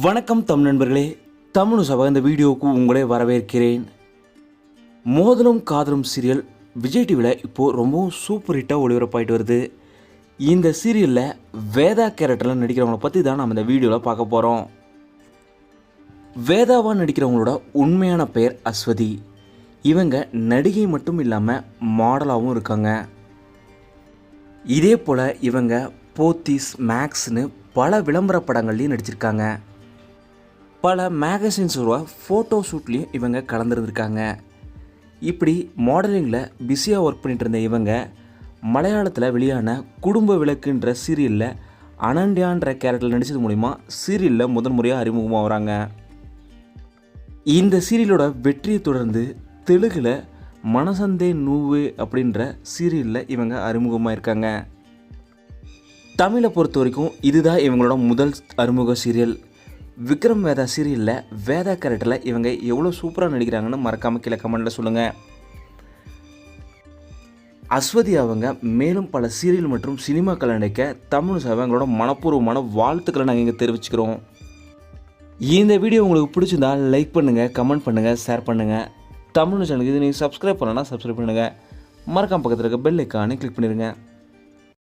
வணக்கம் தமிழ் நண்பர்களே. தமிழ் சபா இந்த வீடியோவுக்கு உங்களை வரவேற்கிறேன். மோதலும் காதலும் சீரியல் விஜய் டிவியில் இப்போது ரொம்பவும் சூப்பர் ஹிட்டாக ஒளிபரப்பாயிட்டு வருது. இந்த சீரியலில் வேதா கேரக்டரில் நடிக்கிறவங்கள பற்றி தான் நம்ம இந்த வீடியோவில் பார்க்க போகிறோம் வேதாவாக நடிக்கிறவங்களோட உண்மையான பெயர் அஸ்வதி. இவங்க நடிகை மட்டும் இல்லாமல் மாடலாகவும் இருக்காங்க. இதே போல் இவங்க போத்திஸ் மேக்ஸ்னு பல விளம்பர படங்கள்லையும் நடிச்சிருக்காங்க. பல மேகசின்ஸோட ஃபோட்டோ ஷூட்லேயும் இவங்க கலந்துருந்துருக்காங்க. இப்படி மாடலிங்கில் பிஸியாக ஒர்க் பண்ணிகிட்டு இருந்த இவங்க மலையாளத்தில் வெளியான குடும்ப விளக்குன்ற சீரியலில் அனன்யான்ற கேரக்டர் நடித்தது மூலிமா சீரியலில் முதன் முறையாக அறிமுகமாகறாங்க இந்த சீரியலோட வெற்றியை தொடர்ந்து தெலுங்கில் மனசந்தே நூவு அப்படின்ற சீரியலில் இவங்க அறிமுகமாக இருக்காங்க தமிழை பொறுத்த வரைக்கும் இதுதான் இவங்களோட முதல் அறிமுக சீரியல் விக்ரம் வேதா சீரியலில் வேதா கேரக்டரில் இவங்க எவ்வளோ சூப்பராக நடிக்கிறாங்கன்னு மறக்காமல் கீழே கமெண்ட்டில் சொல்லுங்கள் அஸ்வதி அவங்க மேலும் பல சீரியல் மற்றும் சினிமாக்கள் நடிக்க தமிழ் சேவை மனப்பூர்வமான வாழ்த்துக்களை நாங்கள் இங்கே தெரிவிச்சுக்கிறோம். இந்த வீடியோ உங்களுக்கு பிடிச்சிருந்தா லைக் பண்ணுங்கள் கமெண்ட் பண்ணுங்கள் ஷேர் பண்ணுங்கள் தமிழ் சேனலுக்கு இது நீங்கள் சப்ஸ்கிரைப் பண்ணலன்னா சப்ஸ்கிரைப் பண்ணுங்கள் மறக்காம பக்கத்தில் இருக்க பெல் ஐக்கானே கிளிக் பண்ணிடுங்க